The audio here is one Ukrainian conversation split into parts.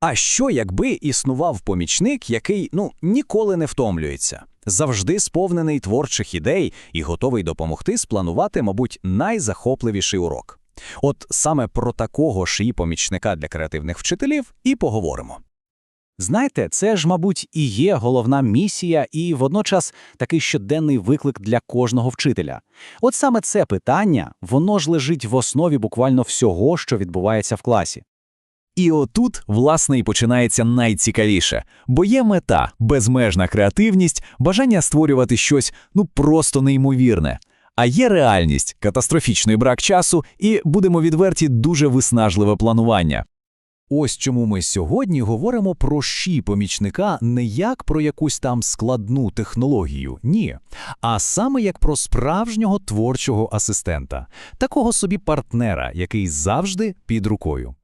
А що, якби існував помічник, який ну ніколи не втомлюється, завжди сповнений творчих ідей і готовий допомогти спланувати, мабуть, найзахопливіший урок? От саме про такого ж і помічника для креативних вчителів і поговоримо. Знаєте, це ж, мабуть, і є головна місія, і водночас такий щоденний виклик для кожного вчителя. От саме це питання, воно ж лежить в основі буквально всього, що відбувається в класі. І отут, власне, і починається найцікавіше, бо є мета, безмежна креативність, бажання створювати щось ну просто неймовірне. А є реальність, катастрофічний брак часу і, будемо відверті, дуже виснажливе планування. Ось чому ми сьогодні говоримо про щі помічника не як про якусь там складну технологію, ні, а саме як про справжнього творчого асистента, такого собі партнера, який завжди під рукою.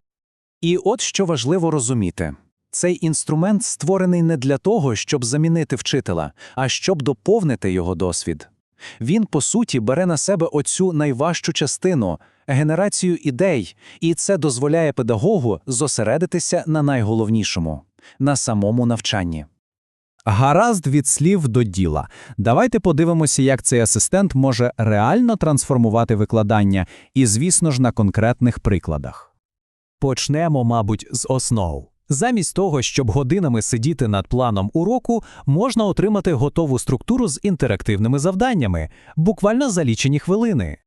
І от що важливо розуміти. Цей інструмент створений не для того, щоб замінити вчителя, а щоб доповнити його досвід. Він, по суті, бере на себе оцю найважчу частину генерацію ідей, і це дозволяє педагогу зосередитися на найголовнішому на самому навчанні. Гаразд від слів до діла. Давайте подивимося, як цей асистент може реально трансформувати викладання, і, звісно ж, на конкретних прикладах. Почнемо, мабуть, з основ. Замість того, щоб годинами сидіти над планом уроку, можна отримати готову структуру з інтерактивними завданнями, буквально за лічені хвилини.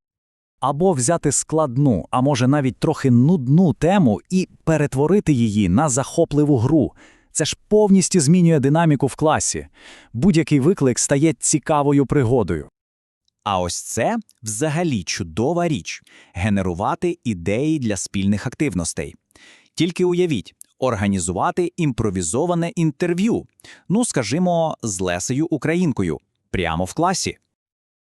Або взяти складну, а може навіть трохи нудну тему і перетворити її на захопливу гру. Це ж повністю змінює динаміку в класі. Будь-який виклик стає цікавою пригодою. А ось це взагалі чудова річ генерувати ідеї для спільних активностей. Тільки уявіть, організувати імпровізоване інтерв'ю, ну скажімо, з Лесею Українкою, прямо в класі.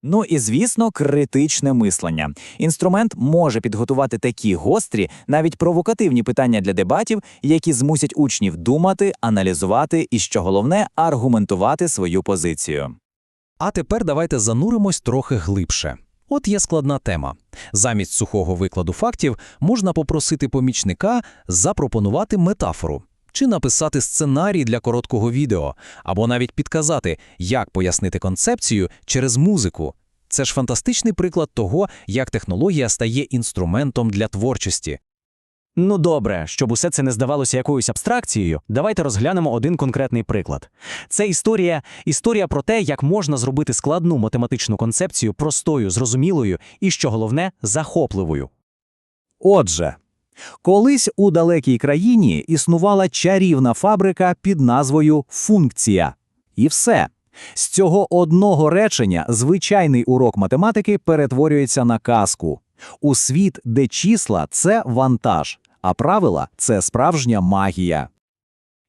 Ну і звісно, критичне мислення. Інструмент може підготувати такі гострі, навіть провокативні питання для дебатів, які змусять учнів думати, аналізувати і, що головне, аргументувати свою позицію. А тепер давайте зануримось трохи глибше. От є складна тема. Замість сухого викладу фактів можна попросити помічника запропонувати метафору чи написати сценарій для короткого відео, або навіть підказати, як пояснити концепцію через музику. Це ж фантастичний приклад того, як технологія стає інструментом для творчості. Ну добре, щоб усе це не здавалося якоюсь абстракцією, давайте розглянемо один конкретний приклад. Це історія, історія про те, як можна зробити складну математичну концепцію простою, зрозумілою і, що головне, захопливою. Отже, колись у далекій країні існувала чарівна фабрика під назвою Функція. І все. З цього одного речення звичайний урок математики перетворюється на казку. У світ, де числа це вантаж, а правила це справжня магія.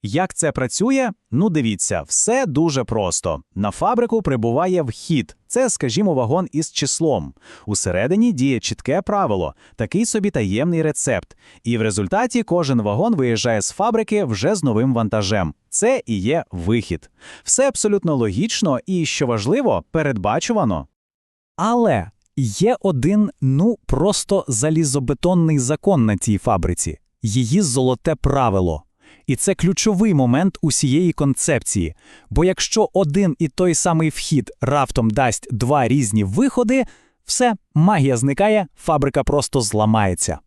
Як це працює? Ну дивіться, все дуже просто. На фабрику прибуває вхід. Це, скажімо, вагон із числом. Усередині діє чітке правило, такий собі таємний рецепт. І в результаті кожен вагон виїжджає з фабрики вже з новим вантажем. Це і є вихід. Все абсолютно логічно і, що важливо, передбачувано. Але є один, ну, просто залізобетонний закон на цій фабриці її золоте правило. І це ключовий момент усієї концепції. Бо якщо один і той самий вхід раптом дасть два різні виходи, все, магія зникає, фабрика просто зламається.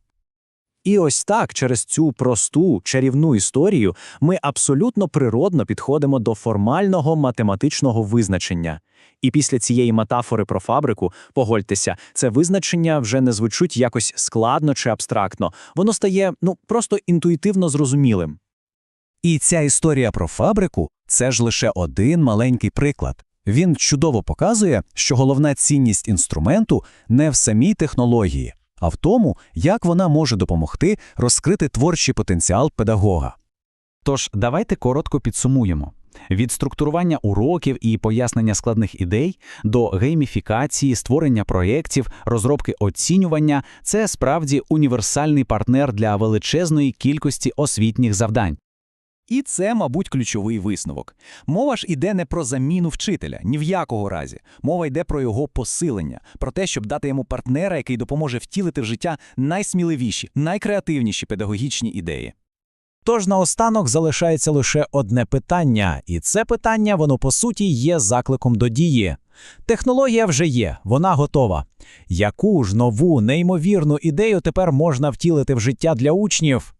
І ось так, через цю просту чарівну історію, ми абсолютно природно підходимо до формального математичного визначення. І після цієї метафори про фабрику, погодьтеся, це визначення вже не звучить якось складно чи абстрактно, воно стає ну просто інтуїтивно зрозумілим. І ця історія про фабрику це ж лише один маленький приклад. Він чудово показує, що головна цінність інструменту не в самій технології, а в тому, як вона може допомогти розкрити творчий потенціал педагога. Тож давайте коротко підсумуємо. Від структурування уроків і пояснення складних ідей до гейміфікації, створення проєктів, розробки оцінювання це справді універсальний партнер для величезної кількості освітніх завдань. І це, мабуть, ключовий висновок. Мова ж іде не про заміну вчителя, ні в якого разі. Мова йде про його посилення, про те, щоб дати йому партнера, який допоможе втілити в життя найсміливіші, найкреативніші педагогічні ідеї. Тож наостанок залишається лише одне питання, і це питання, воно по суті є закликом до дії. Технологія вже є, вона готова. Яку ж нову, неймовірну ідею тепер можна втілити в життя для учнів?